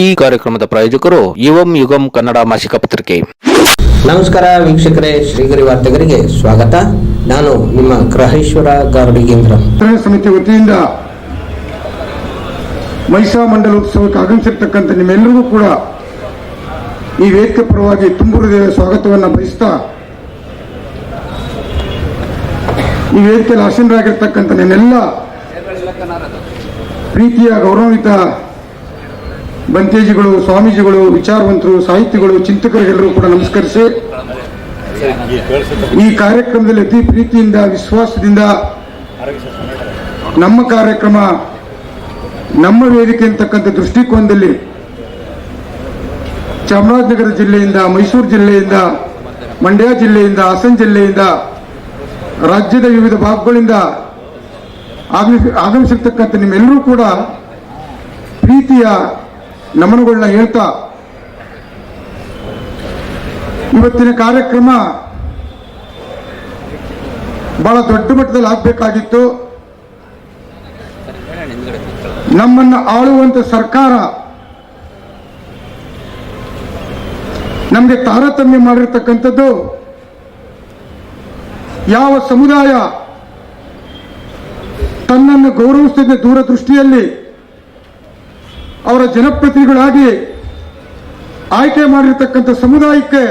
ಈ ಕಾರ್ಯಕ್ರಮದ ಪ್ರಾಯೋಜಕರು ಯುವಂ ಯುಗಂ ಕನ್ನಡ ಮಾಸಿಕ ಪತ್ರಿಕೆ. ನಮಸ್ಕಾರ ವೀಕ್ಷಕರೇ ಶ್ರೀಗರಿ ವಾರ್ತೆಗರಿಗೆ ಸ್ವಾಗತ. ನಾನು ನಿಮ್ಮ ಗ್ರಹೇಶ್ವರ ಗಾರುಡಿಗೇಂದ್ರ ಸಮಿತಿ ವತಿಯಿಂದ ಮೈಸಾಳ ಮಂಡಲ ಉತ್ಸವಕ್ಕೆ ಆಗಮಿಸಿರ್ತಕ್ಕಂಥ ನಿಮ್ಮೆಲ್ಲರಿಗೂ ಕೂಡ ಈ ವೇದಿಕೆ ಪರವಾಗಿ ತುಂಬು ಸ್ವಾಗತವನ್ನು ಬಯಸ್ತಾ ಈ ವೇದಿಕೆಯಲ್ಲಿ ಆಸೀನರಾಗಿರ್ತಕ್ಕಂಥ ನಿನ್ನೆಲ್ಲ ಪ್ರೀತಿಯ ಗೌರವಾನ್ವಿತ ಬಂತೇಜಿಗಳು ಸ್ವಾಮೀಜಿಗಳು, ವಿಚಾರವಂತರು, ಸಾಹಿತಿಗಳು ಚಿಂತಕರಿಗೆಲ್ಲರೂ ಕೂಡ ನಮಸ್ಕರಿಸಿ ಈ ಕಾರ್ಯಕ್ರಮದಲ್ಲಿ ಅತಿ ಪ್ರೀತಿಯಿಂದ, ವಿಶ್ವಾಸದಿಂದ ನಮ್ಮ ಕಾರ್ಯಕ್ರಮ, ನಮ್ಮ ವೇದಿಕೆ ಅಂತಕ್ಕಂಥ ದೃಷ್ಟಿಕೋನದಲ್ಲಿ ಚಾಮರಾಜನಗರ ಜಿಲ್ಲೆಯಿಂದ, ಮೈಸೂರು ಜಿಲ್ಲೆಯಿಂದ, ಮಂಡ್ಯ ಜಿಲ್ಲೆಯಿಂದ, ಹಾಸನ ಜಿಲ್ಲೆಯಿಂದ, ರಾಜ್ಯದ ವಿವಿಧ ಭಾಗಗಳಿಂದ ಆಗಮಿ- ಆಗಮಿಸಿರ್ತಕ್ಕಂಥ ನಿಮ್ಮೆಲ್ಲರೂ ಕೂಡ ಪ್ರೀತಿಯ ನಮನಗಳನ್ನ ಹೇಳ್ತಾ, ಇವತ್ತಿನ ಕಾರ್ಯಕ್ರಮ ಬಹಳ ದೊಡ್ಡ ಮಟ್ಟದಲ್ಲಿ ಆಗ್ಬೇಕಾಗಿತ್ತು. ನಮ್ಮನ್ನ ಆಳುವಂತ ಸರ್ಕಾರ ನಮಗೆ ತಾರತಮ್ಯ ಮಾಡಿರ್ತಕ್ಕಂಥದ್ದು ಯಾವ ಸಮುದಾಯ ತನ್ನನ್ನು ಗೌರವಿಸುತ್ತಿದ್ದ ದೂರದೃಷ್ಟಿಯಲ್ಲಿ ಅವರ ಜನಪ್ರತಿನಿಧಿಗಳಾಗಿ ಆಯ್ಕೆ ಮಾಡಿರ್ತಕ್ಕಂಥ ಸಮುದಾಯಕ್ಕೆ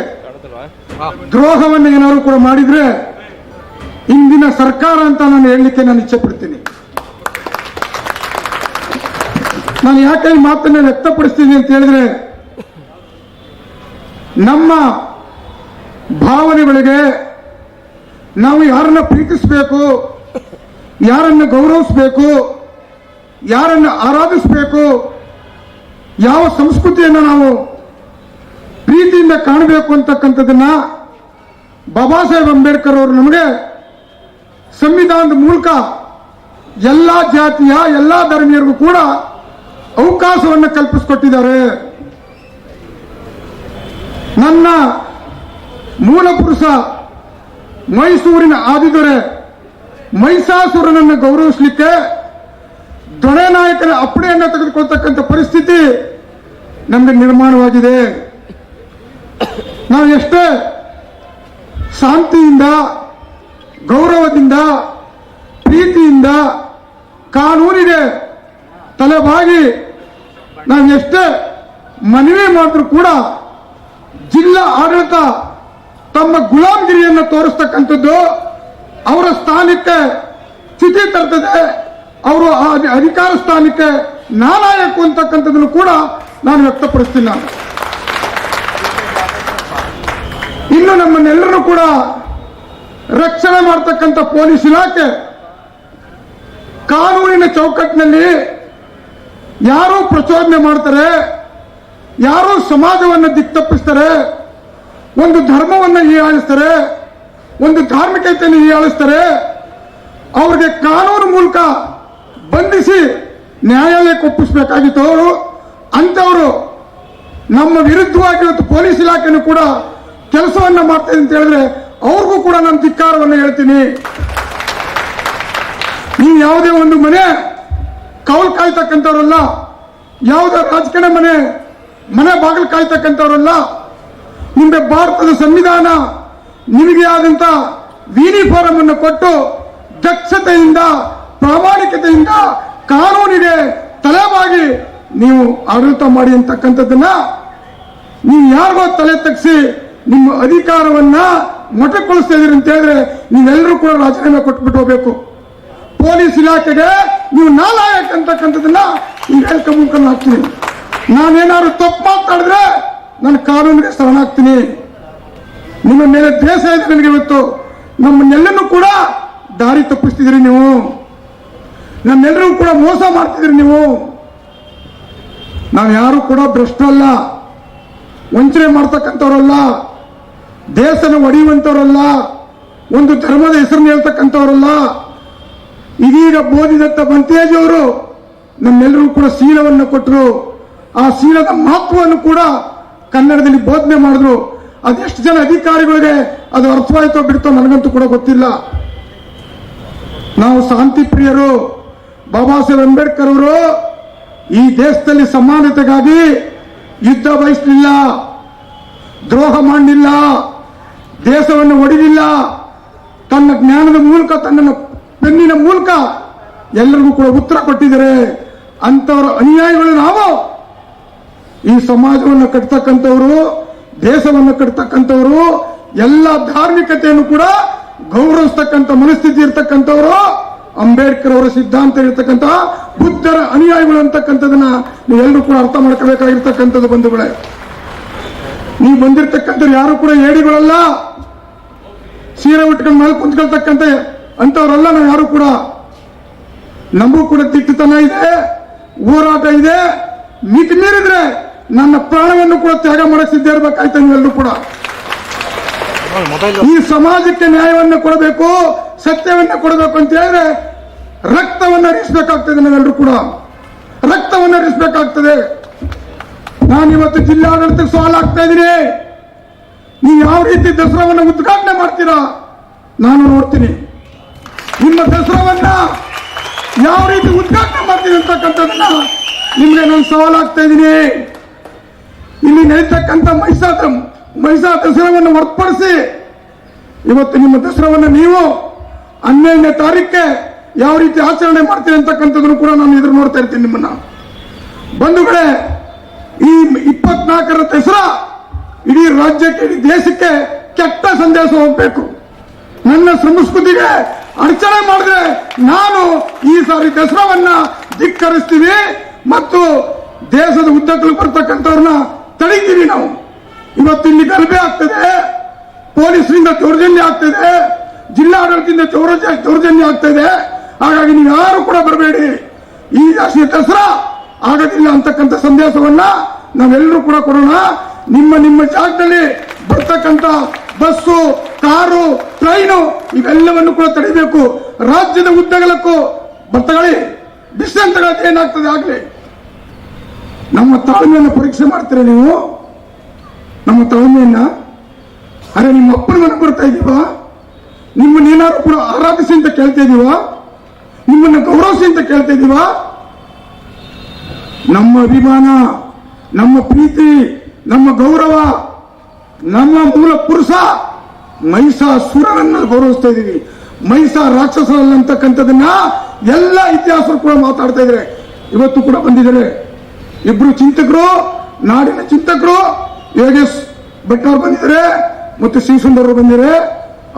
ದ್ರೋಹವನ್ನು ಏನಾದ್ರು ಕೂಡ ಮಾಡಿದ್ರೆ ಇಂದಿನ ಸರ್ಕಾರ ಅಂತ ನಾನು ಹೇಳಲಿಕ್ಕೆ ನಾನು ಇಚ್ಛೆ ಪಡ್ತೀನಿ ನಾನು ಯಾಕೆ ಈ ಮಾತನ್ನ ವ್ಯಕ್ತಪಡಿಸ್ತೀನಿ ಅಂತ ಹೇಳಿದ್ರೆ, ನಮ್ಮ ಭಾವನೆಗಳಿಗೆ ನಾವು ಯಾರನ್ನ ಪ್ರೀತಿಸಬೇಕು, ಯಾರನ್ನ ಗೌರವಿಸಬೇಕು, ಯಾರನ್ನ ಆರಾಧಿಸಬೇಕು ಯಾವ ಸಂಸ್ಕೃತಿಯನ್ನು ನಾವು ಪ್ರೀತಿಯಿಂದ ಕಾಣಬೇಕು ಅಂತಕ್ಕಂಥದ್ದನ್ನ ಬಾಬಾ ಸಾಹೇಬ್ ಅಂಬೇಡ್ಕರ್ ಅವರು ನಮಗೆ ಸಂವಿಧಾನದ ಮೂಲಕ ಎಲ್ಲ ಜಾತಿಯ, ಎಲ್ಲ ಧರ್ಮೀಯರಿಗೂ ಕೂಡ ಅವಕಾಶವನ್ನು ಕಲ್ಪಿಸಿಕೊಟ್ಟಿದ್ದಾರೆ. ನನ್ನ ಮೂಲ ಪುರುಷ ಮೈಸೂರಿನ ಆದಿದೊರೆ ಮೈಸಾಸುರನನ್ನು ಗೌರವಿಸಲಿಕ್ಕೆ ದೊರೆ ನಾಯಕನ ಅಪ್ಪಣೆಯನ್ನು ತೆಗೆದುಕೊಳ್ತಕ್ಕಂಥ ನಮಗೆ ನಿರ್ಮಾಣವಾಗಿದೆ. ನಾವು ಎಷ್ಟೇ ಶಾಂತಿಯಿಂದ, ಗೌರವದಿಂದ, ಪ್ರೀತಿಯಿಂದ ಕಾನೂನಿಗೆ ತಲೆಬಾಗಿ ನಾವು ಎಷ್ಟೇ ಮನವಿ ಮಾಡಿದ್ರು ಕೂಡ ಜಿಲ್ಲಾ ಆಡಳಿತ ತಮ್ಮ ಗುಲಾಮಗಿರಿಯನ್ನು ತೋರಿಸ್ತಕ್ಕಂಥದ್ದು ಅವರ ಸ್ಥಾನಕ್ಕೆ ಸ್ಥಿತಿ ತರ್ತದೆ. ಅವರು ಆ ಅಧಿ- ಅಧಿಕಾರ ಸ್ಥಾನಕ್ಕೆ ನಾನಾಯಕು ಅಂತಕ್ಕಂಥದ್ದನ್ನು ಕೂಡ ನಾನು ವ್ಯಕ್ತಪಡಿಸ್ತೀನಿ ನಾನು. ಇನ್ನು ನಮ್ಮನ್ನೆಲ್ಲರೂ ಕೂಡ ರಕ್ಷಣೆ ಮಾಡ್ತಕ್ಕಂಥ ಪೊಲೀಸ್ ಇಲಾಖೆ ಕಾನೂನಿನ ಚೌಕಟ್ಟಿನಲ್ಲಿ ಯಾರು ಪ್ರಚೋದನೆ ಮಾಡ್ತಾರೆ, ಯಾರು ಸಮಾಜವನ್ನು ದಿಕ್ತಪ್ಪಿಸ್ತಾರೆ, ಒಂದು ಧರ್ಮವನ್ನು ಹೀಯಾಳಿಸ್ತಾರೆ, ಒಂದು ಧಾರ್ಮಿಕತೆಯನ್ನು ಹೀಯಾಳಿಸ್ತಾರೆ, ಅವ್ರಿಗೆ ಕಾನೂನು ಮೂಲಕ ಬಂಧಿಸಿ ನ್ಯಾಯಾಲಯಕ್ಕೆ ಒಪ್ಪಿಸಬೇಕಾಗಿತ್ತು. ಅವರು ಅಂಥವರು ನಮ್ಮ ವಿರುದ್ಧವಾಗಿ ಇವತ್ತು ಪೊಲೀಸ್ ಇಲಾಖೆನೂ ಕೂಡ ಕೆಲಸವನ್ನ ಮಾಡ್ತಾ ಅಂತ ಹೇಳಿದ್ರೆ ಅವ್ರಿಗೂ ಕೂಡ ನಾನು ಧಿಕ್ಕಾರವನ್ನು ಹೇಳ್ತೀನಿ. ನೀವು ಯಾವುದೇ ಒಂದು ಮನೆ ಕೌಲ್ ಕಾಯ್ತಕ್ಕಂಥವ್ರಲ್ಲ, ಯಾವುದೇ ರಾಜಕೀಯ ಮನೆ ಮನೆ ಬಾಗಿಲು ಕಾಯ್ತಕ್ಕಂಥವ್ರಲ್ಲ, ನಿಮಗೆ ಭಾರತದ ಸಂವಿಧಾನ ನಿಮಗೆ ಆದಂತ ಯೂನಿಫಾರ್ಮ್ ಅನ್ನು ಕೊಟ್ಟು ದಕ್ಷತೆಯಿಂದ ಪ್ರಾಮಾಣಿಕತೆಯಿಂದ ಕಾನೂನಿಗೆ ತಲೆಬಾಗಿ ನೀವು ಆಡಳಿತ ಮಾಡಿ ಅಂತಕ್ಕಂಥದ್ದನ್ನ ನೀವು ಯಾರಿಗೋ ತಲೆ ತಗ್ಸಿ ನಿಮ್ಮ ಅಧಿಕಾರವನ್ನ ಮೊಟಕೊಳಿಸ್ತಾ ಇದೀರಿ ಅಂತ ಹೇಳಿದ್ರೆ ನೀವೆಲ್ಲರೂ ಕೂಡ ರಾಜೀನಾಮೆ ಕೊಟ್ಬಿಟ್ಟು ಹೋಗ್ಬೇಕು. ಪೊಲೀಸ್ ಇಲಾಖೆಗೆ ನೀವು ನಾಲಾಯಕ್ ಮೂಲಕ ನಾನು ಹಾಕ್ತೀನಿ. ನಾನೇನಾದ್ರು ತಪ್ಪು ಮಾತಾಡಿದ್ರೆ ನಾನು ಕಾನೂನಿಗೆ ಶರಣಾಗ್ತೀನಿ. ನಿಮ್ಮ ಮೇಲೆ ದ್ವೇಷ ಇದೆ ನನಗೆ ಇವತ್ತು. ನಮ್ಮನ್ನೆಲ್ಲನೂ ಕೂಡ ದಾರಿ ತಪ್ಪಿಸ್ತಿದ್ದೀರಿ ನೀವು. ನಮ್ಮೆಲ್ಲರಿಗೂ ಕೂಡ ಮೋಸ ಮಾಡ್ತಿದ್ದೀರಿ ನೀವು. ನಾವು ಯಾರು ಕೂಡ ಭ್ರಷ್ಟರಲ್ಲ ವಂಚನೆ ಮಾಡ್ತಕ್ಕಂಥವ್ರಲ್ಲ. ದೇಶನ ಒಡೆಯುವಂಥವ್ರಲ್ಲ. ಒಂದು ಧರ್ಮದ ಹೆಸರನ್ನು ಹೇಳ್ತಕ್ಕಂಥವ್ರಲ್ಲ. ಇದೀಗ ಬೋಧಿದತ್ತ ಬಂತೇಜಿಯವರು ನಮ್ಮೆಲ್ಲರೂ ಕೂಡ ಶೀಲವನ್ನು ಕೊಟ್ಟರು ಆ ಶೀಲದ ಮಹತ್ವವನ್ನು ಕೂಡ ಕನ್ನಡದಲ್ಲಿ ಬೋಧನೆ ಮಾಡಿದ್ರು. ಅದೆಷ್ಟು ಜನ ಅಧಿಕಾರಿಗಳಿಗೆ ಅದು ಅರ್ಥವಾಯ್ತೋ ಬಿಡ್ತೋ ನನಗಂತೂ ಕೂಡ ಗೊತ್ತಿಲ್ಲ. ನಾವು ಶಾಂತಿ ಪ್ರಿಯರು ಬಾಬಾ ಸಾಹೇಬ್ ಅಂಬೇಡ್ಕರ್ ಅವರು ಈ ದೇಶದಲ್ಲಿ ಸಮಾನತೆಗಾಗಿ ಯುದ್ಧ ಬಯಸಲಿಲ್ಲ, ದ್ರೋಹ ಮಾಡಲಿಲ್ಲ, ದೇಶವನ್ನು ಒಡಿಲಿಲ್ಲ ತನ್ನ ಜ್ಞಾನದ ಮೂಲಕ, ತನ್ನ ಪೆನ್ನಿನ ಮೂಲಕ ಎಲ್ಲರಿಗೂ ಕೂಡ ಉತ್ತರ ಕೊಟ್ಟಿದ್ದಾರೆ. ಅಂತವರ ಅನುಯಾಯಿಗಳು ನಾವು. ಈ ಸಮಾಜವನ್ನು ಕಟ್ತಕ್ಕಂಥವರು, ದೇಶವನ್ನು ಕಟ್ತಕ್ಕಂಥವರು, ಎಲ್ಲ ಧಾರ್ಮಿಕತೆಯನ್ನು ಕೂಡ ಗೌರವಿಸ್ತಕ್ಕಂಥ ಮನಸ್ಥಿತಿ ಇರ್ತಕ್ಕಂಥವ್ರು ಅಂಬೇಡ್ಕರ್ ಅವರ ಸಿದ್ಧಾಂತ ಇರತಕ್ಕಂತಹ ಬುದ್ಧರ ಅನುಯಾಯಿಗಳು ಅಂತಕ್ಕಂಥದನ್ನ ನೀವೆಲ್ಲರೂ ಕೂಡ ಅರ್ಥ ಮಾಡ್ಕೋಬೇಕಾಗಿರ್ತಕ್ಕಂಥದ್ದು ಬಂಧುಗಳೇ. ನೀವು ಬಂದಿರ್ತಕ್ಕಂಥವ್ರು ಯಾರು ಕೂಡ ಏಡಿಗಳಲ್ಲ. ಸೀರೆ ಉಟ್ಕೊಂಡು ಮೇಲೆ ಕುಂತ್ಕೊಳ್ತಕ್ಕಂತೆ ಅಂತವರೆಲ್ಲ ನಾವು ಯಾರು ಕೂಡ. ನಮಗೂ ಕೂಡ ತಿಟ್ಟತನ ಇದೆ ಹೋರಾಟ ಇದೆ. ಮಿತಿ ಮೀರಿದ್ರೆ ನನ್ನ ಪ್ರಾಣವನ್ನು ಕೂಡ ತ್ಯಾಗ ಮಾಡಕ್ ಸಿದ್ಧ ಇರ್ಬೇಕಾಯ್ತು ನೀವೆಲ್ಲರೂ ಕೂಡ. ಈ ಸಮಾಜಕ್ಕೆ ನ್ಯಾಯವನ್ನು ಕೊಡಬೇಕು. ಸತ್ಯವನ್ನ ಕೊಡಬೇಕು ಅಂತ ಹೇಳಿದ್ರೆ ರಕ್ತವನ್ನು ಹರಿಸಬೇಕಾಗ್ತದೆ ನಾವೆಲ್ಲರೂ ಕೂಡ. ರಕ್ತವನ್ನು ಹರಿಸಬೇಕಾಗ್ತದೆ. ನಾನು ಇವತ್ತು ಜಿಲ್ಲಾಡಳಿತಕ್ಕೆ ಸವಾಲು ಆಗ್ತಾ ಇದ್ದೀನಿ. ನೀವು ಯಾವ ರೀತಿ ದಸರಾವನ್ನು ಉದ್ಘಾಟನೆ ಮಾಡ್ತೀರಾ? ನಾನು ನೋಡ್ತೀನಿ. ನಿಮ್ಮ ದಸರಾವನ್ನ ಯಾವ ರೀತಿ ಉದ್ಘಾಟನೆ ಮಾಡ್ತೀನಿ ಅಂತಕ್ಕಂಥದ್ದನ್ನ ನಿಮಗೆ ನಾನು ಸವಾಲು ಆಗ್ತಾ ಇದ್ದೀನಿ. ಇಲ್ಲಿ ನಡೀತಕ್ಕಂಥ ಮೈಸಾತ ಮೈಸಾ ದಸರಾವನ್ನು ಹೊರತುಪಡಿಸಿ ಇವತ್ತು ನಿಮ್ಮ ದಸರಾವನ್ನು ನೀವು ಹನ್ನೆರಡನೇ ತಾರೀಕೆ ಯಾವ ರೀತಿ ಆಚರಣೆ ಮಾಡ್ತೀನಿ ಅಂತಕ್ಕಂಥದ್ದನ್ನು ಕೂಡ ನಾನು ಎದುರು ನೋಡ್ತಾ ಇರ್ತೀನಿ ನಿಮ್ಮನ್ನ. ಬಂಧುಗಳೇ, ಈ ಇಪ್ಪತ್ನಾಲ್ಕರ ದಸರಾ ಇಡೀ ರಾಜ್ಯಕ್ಕೆ, ಇಡೀ ದೇಶಕ್ಕೆ ಕೆಟ್ಟ ಸಂದೇಶ ಹೋಗ್ಬೇಕು. ನನ್ನ ಸಂಸ್ಕೃತಿಗೆ ಅಡಚಣೆ ಮಾಡಿದ್ರೆ ನಾನು ಈ ಸಾರಿ ದಸರಾವನ್ನ ಧಿಕ್ಕರಿಸ್ತೀವಿ ಮತ್ತು ದೇಶದ ಉದ್ದಕ್ಕೂ ಬರ್ತಕ್ಕಂಥವ್ರನ್ನ ತಡೀತೀವಿ ನಾವು. ಇವತ್ತು ಇಲ್ಲಿ ಗಲಭೆ ಆಗ್ತದೆ, ಪೊಲೀಸರಿಂದ ದೌರ್ಜನ್ಯ ಆಗ್ತದೆ ಜಿಲ್ಲಾಡಳಿತದಿಂದ ದೌರ್ಜನ್ಯ ಆಗ್ತಾ ಇದೆ. ಹಾಗಾಗಿ ನೀವು ಯಾರು ಕೂಡ ಬರಬೇಡಿ. ಈ ರಾಷ್ಟ್ರೀಯ ದಸರಾ ಆಗೋದಿಲ್ಲ ಅಂತಕ್ಕಂಥ ಸಂದೇಶವನ್ನ ನಾವೆಲ್ಲರೂ ಕೂಡ ಕೊಡೋಣ. ನಿಮ್ಮ ನಿಮ್ಮ ಜಾಗದಲ್ಲಿ ಬರ್ತಕ್ಕಂಥ ಬಸ್ಸು, ಕಾರು, ಟ್ರೈನು ಇವೆಲ್ಲವನ್ನು ಕೂಡ ತಡಿಬೇಕು ರಾಜ್ಯದ ಉದ್ದಗಲಕ್ಕೂ ಬರ್ತಗಳಿ ತಗೊಳ್ಳೋದು ಏನಾಗ್ತದೆ ಆಗಲಿ? ನಮ್ಮ ತಾಳ್ಮೆಯನ್ನು ಪರೀಕ್ಷೆ ಮಾಡ್ತೀರ ನೀವು? ನಮ್ಮ ತಾಳ್ಮೆಯನ್ನ? ಅರೆ, ನಿಮ್ಮ ಅಪ್ಪನ ಮನೆ ಬರ್ತಾ ಇದೀವ? ನಿಮ್ಮನ್ನ ಏನಾದ್ರು ಕೂಡ ಆರಾಧಿಸಿ ಅಂತ ಕೇಳ್ತಾ ಇದೀವ? ನಿಮ್ಮನ್ನ ಗೌರವಿಸಿ ಅಂತ ಕೇಳ್ತಾ ಇದೀವ? ನಮ್ಮ ಅಭಿಮಾನ, ನಮ್ಮ ಪ್ರೀತಿ, ನಮ್ಮ ಗೌರವ, ನಮ್ಮ ಮೂಲ ಪುರುಷ ಮಹಿಷಾಸುರನನ್ನ ಗೌರವಿಸ್ತಾ ಇದೀವಿ. ಮಹಿಷಾ ರಾಕ್ಷಸರಲ್ಲಂತಕ್ಕಂಥದನ್ನ ಎಲ್ಲ ಇತಿಹಾಸರು ಕೂಡ ಮಾತಾಡ್ತಾ ಇದ್ದಾರೆ ಇವತ್ತು ಕೂಡ ಬಂದಿದ್ದಾರೆ. ಇಬ್ರು ಚಿಂತಕರು, ನಾಡಿನ ಚಿಂತಕರು ಯೋಗೇಶ್ ಭಟ್ ಅವ್ರು ಬಂದಿದ್ದಾರೆ, ಮತ್ತು ಶಿವಸುಂದರ್ ಅವರು ಬಂದಿದ್ದಾರೆ.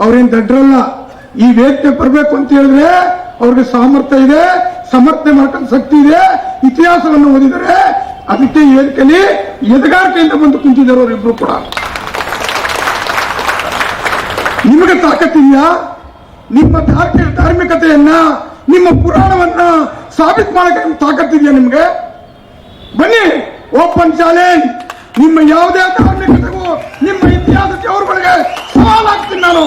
ಅವ್ರೇನ್ ದಡ್ರಲ್ಲ? ಈ ವೇದಿಕೆ ಬರಬೇಕು ಅಂತ ಹೇಳಿದ್ರೆ ಅವ್ರಿಗೆ ಸಾಮರ್ಥ್ಯ ಇದೆ, ಸಮರ್ಥನೆ ಮಾಡ್ಕೊಂಡ ಶಕ್ತಿ ಇದೆ, ಇತಿಹಾಸವನ್ನು ಓದಿದರೆ ಅದಕ್ಕೆ ವೇದಿಕೆಯಲ್ಲಿ ಎದಗಾರಿಕೆಯಿಂದ ಬಂದು ಕುಂತಿದ್ದಾರೆ ಅವರಿಬ್ರು ಕೂಡ. ನಿಮಗೆ ತಾಕತ್ತಿದೆಯಾ ನಿಮ್ಮ ಧಾರ್ಮಿಕ ಧಾರ್ಮಿಕತೆಯನ್ನ, ನಿಮ್ಮ ಪುರಾಣವನ್ನ ಸಾಬೀತು ಮಾಡಕ್ಕೆ ನಿಮ್ಗೆ ತಾಕತ್ತಿದೆಯಾ ನಿಮ್ಗೆ? ಬನ್ನಿ ಓಪನ್ ಚಾಲೆಂಜ್ ನಿಮ್ಮ ಯಾವುದೇ ಧಾರ್ಮಿಕತೆಗೂ, ನಿಮ್ಮ ಇತಿಹಾಸಕ್ಕೆ ಅವ್ರಗಳಿಗೆ ಸವಾಲ್ ನಾನು.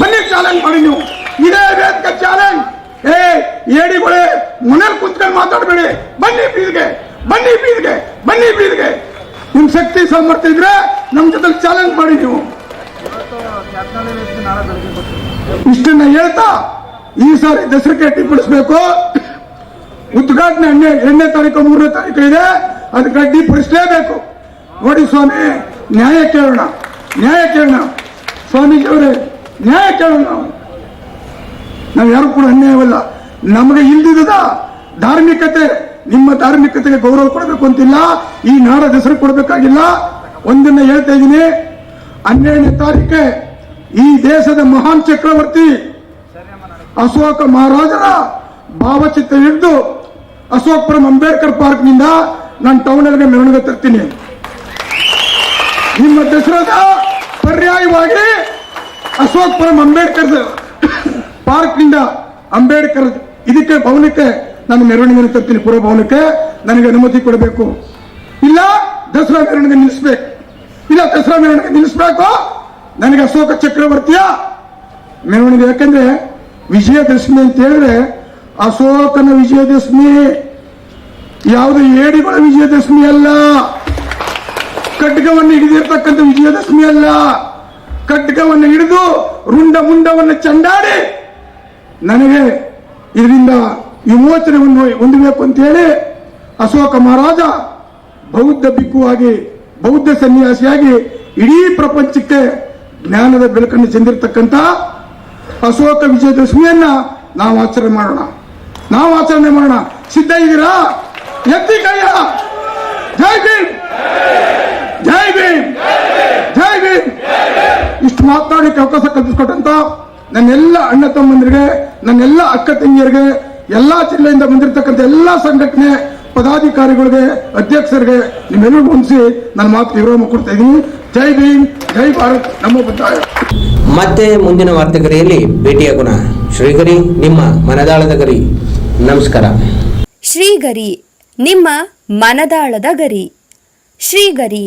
ಬನ್ನಿ ಚಾಲೆಂಜ್ ಮಾಡಿ ನೀವು. ಇದೇ ವೇದಿಕೆ ಚಾಲೆಂಜ್ ಏ ಏಡಿಗಳೇ ಮನೇಲಿ ಕುತ್ಕೊಂಡು ಮಾತಾಡಬೇಡಿ. ಬನ್ನಿ ಬೀದಿಗೆ ಬನ್ನಿ ಬೀದಿಗೆ ಬನ್ನಿ ಬೀದಿಗೆ. ನಿಮ್ ಶಕ್ತಿ ಸಾಮರ್ಥ್ಯ ಇದ್ರೆ ನಮ್ ಜೊತೆ ಚಾಲೆಂಜ್ ಮಾಡಿ ನೀವು. ಇಷ್ಟನ್ನ ಹೇಳ್ತಾ ಈ ಸಾರಿ ದಸರಕ್ಕೆ ಟಿಪ್ಪಡಿಸ್ಬೇಕು ಉದ್ಘಾಟನೆ ಎಣ್ಣೆ ಎರಡನೇ ತಾರೀಕು, ಮೂರನೇ ತಾರೀಕು ಇದೆ. ಅದಕ್ಕೆ ಅಡ್ಡಿ ಪಡಿಸಲೇಬೇಕು ನೋಡಿ ಸ್ವಾಮಿ, ನ್ಯಾಯ ಕೇಳೋಣ. ನ್ಯಾಯ ಕೇಳೋಣ. ಸ್ವಾಮೀಜಿ ಅವರೇ ನ್ಯಾಯ ಕೇಳೋಣ ನಾವು. ನಾವು ಯಾರು ಕೂಡ ಅನ್ಯಾಯವಲ್ಲ. ನಮಗೆ ಇಲ್ದಿದ್ದ ಧಾರ್ಮಿಕತೆ, ನಿಮ್ಮ ಧಾರ್ಮಿಕತೆಗೆ ಗೌರವ ಕೊಡಬೇಕು ಅಂತಿಲ್ಲ, ಈ ನಾಡ ಹೆಸರು ಕೊಡಬೇಕಾಗಿಲ್ಲ. ಒಂದನ್ನ ಹೇಳ್ತಾ ಇದ್ದೀನಿ. ಹನ್ನೆರಡನೇ ತಾರೀಕೆ ಈ ದೇಶದ ಮಹಾನ್ ಚಕ್ರವರ್ತಿ ಅಶೋಕ ಮಹಾರಾಜರ ಭಾವಚಿತ್ರ ಹಿಡಿದು ಅಶೋಕ್ಪುರಂ ಅಂಬೇಡ್ಕರ್ ಪಾರ್ಕ್ನಿಂದ ನಾನು ಅಲ್ಲಿ ಮೆರವಣಿಗೆ ತರ್ತೀನಿ. ನಿಮ್ಮ ದಸರಾದ ಪರ್ಯಾಯವಾಗಿ ಅಶೋಕ್ಪುರಂ ಅಂಬೇಡ್ಕರ್ ಪಾರ್ಕ್ನಿಂದ ಅಂಬೇಡ್ಕರ್ ಇದಕ್ಕೆ ಭವನಕ್ಕೆ ನಾನು ಮೆರವಣಿಗೆ ತರ್ತೀನಿ, ಪುರಭವನಕ್ಕೆ. ನನಗೆ ಅನುಮತಿ ಕೊಡಬೇಕು. ಇಲ್ಲ, ದಸರಾ ಮೆರವಣಿಗೆ ನಿಲ್ಲಿಸ್ಬೇಕು. ಇಲ್ಲ, ದಸರಾ ಮೆರವಣಿಗೆ ನಿಲ್ಲಿಸ್ಬೇಕು. ನನಗೆ ಅಶೋಕ ಚಕ್ರವರ್ತಿಯ ಮೆರವಣಿಗೆ. ಯಾಕಂದ್ರೆ ವಿಜಯದಶಮಿ ಅಂತ ಹೇಳಿದ್ರೆ ಅಶೋಕನ ವಿಜಯದಶಮಿ. ಯಾವುದು ಏಡಿಗಳ ವಿಜಯದಶಮಿ ಅಲ್ಲ. ಖಡ್ಗವನ್ನು ಹಿಡಿದಿರ್ತಕ್ಕಂಥ ವಿಜಯದಶಮಿ ಅಲ್ಲ. ಖಡ್ಗವನ್ನು ಹಿಡಿದು ರುಂಡ ಮುಂಡವನ್ನು ಚಂಡಾಡಿ ನನಗೆ ಇದರಿಂದ ವಿಮೋಚನೆಯನ್ನು ಹೊಂದಬೇಕು ಅಂತ ಹೇಳಿ ಅಶೋಕ ಮಹಾರಾಜ ಬೌದ್ಧ ಬಿಕ್ಕುವಾಗಿ, ಬೌದ್ಧ ಸನ್ಯಾಸಿಯಾಗಿ ಇಡೀ ಪ್ರಪಂಚಕ್ಕೆ ಜ್ಞಾನದ ಬೆಳಕನ್ನು ಚೆಂದಿರ್ತಕ್ಕಂಥ ಅಶೋಕ ವಿಜಯದಶಮಿಯನ್ನ ನಾವು ಆಚರಣೆ ಮಾಡೋಣ. ನಾವು ಆಚರಣೆ ಮಾಡೋಣ. ಸಿದ್ಧ ಇದ್ದೀರಾ ಎತ್ತಿ ಕೈಯ ಜೈ ಭೀಮ್! ಜೈ ಭೀಮ್! ಜೈ ಭೀಮ್! ಇಷ್ಟು ಮಾತನಾಡಲಿಕ್ಕೆ ಅವಕಾಶ ಕಲ್ಪಿಸ್ಕೊಟ್ಟಂತ ನನ್ನೆಲ್ಲ ಅಣ್ಣ ತಮ್ಮಂದಿರಿಗೆ ನನ್ನೆಲ್ಲ ಅಕ್ಕ ತಂಗಿಯರಿಗೆ ಎಲ್ಲಾ ಜಿಲ್ಲೆಯಿಂದ ಬಂದಿರತಕ್ಕಂಥ ಎಲ್ಲಾ ಸಂಘಟನೆ ಪದಾಧಿಕಾರಿಗಳಿಗೆ ಅಧ್ಯಕ್ಷರಿಗೆ ನಿಮ್ಮೆಲ್ಲರಿಗೂ ಹೊಂದಿಸಿ ನನ್ನ ಮಾತು ವಿರಾಮ ಕೊಡ್ತಾ ಇದ್ದೀನಿ. ಜೈ ಭೀಮ್ ಜೈ ಭಾರತ್ ನಮ್ಮ ಬಂದಾಯ ಮತ್ತೆ ಮುಂದಿನ ವಾರ್ತೆಗರಿಯಲ್ಲಿ ಭೇಟಿಯಾಗೋಣ ಶ್ರೀಗರಿ ನಿಮ್ಮ ಮನದಾಳದ ಗರಿ. ನಮಸ್ಕಾರ. ಶ್ರೀಗರಿ ನಿಮ್ಮ ಮನದಾಳದ ಗರಿ. ಶ್ರೀಗರಿ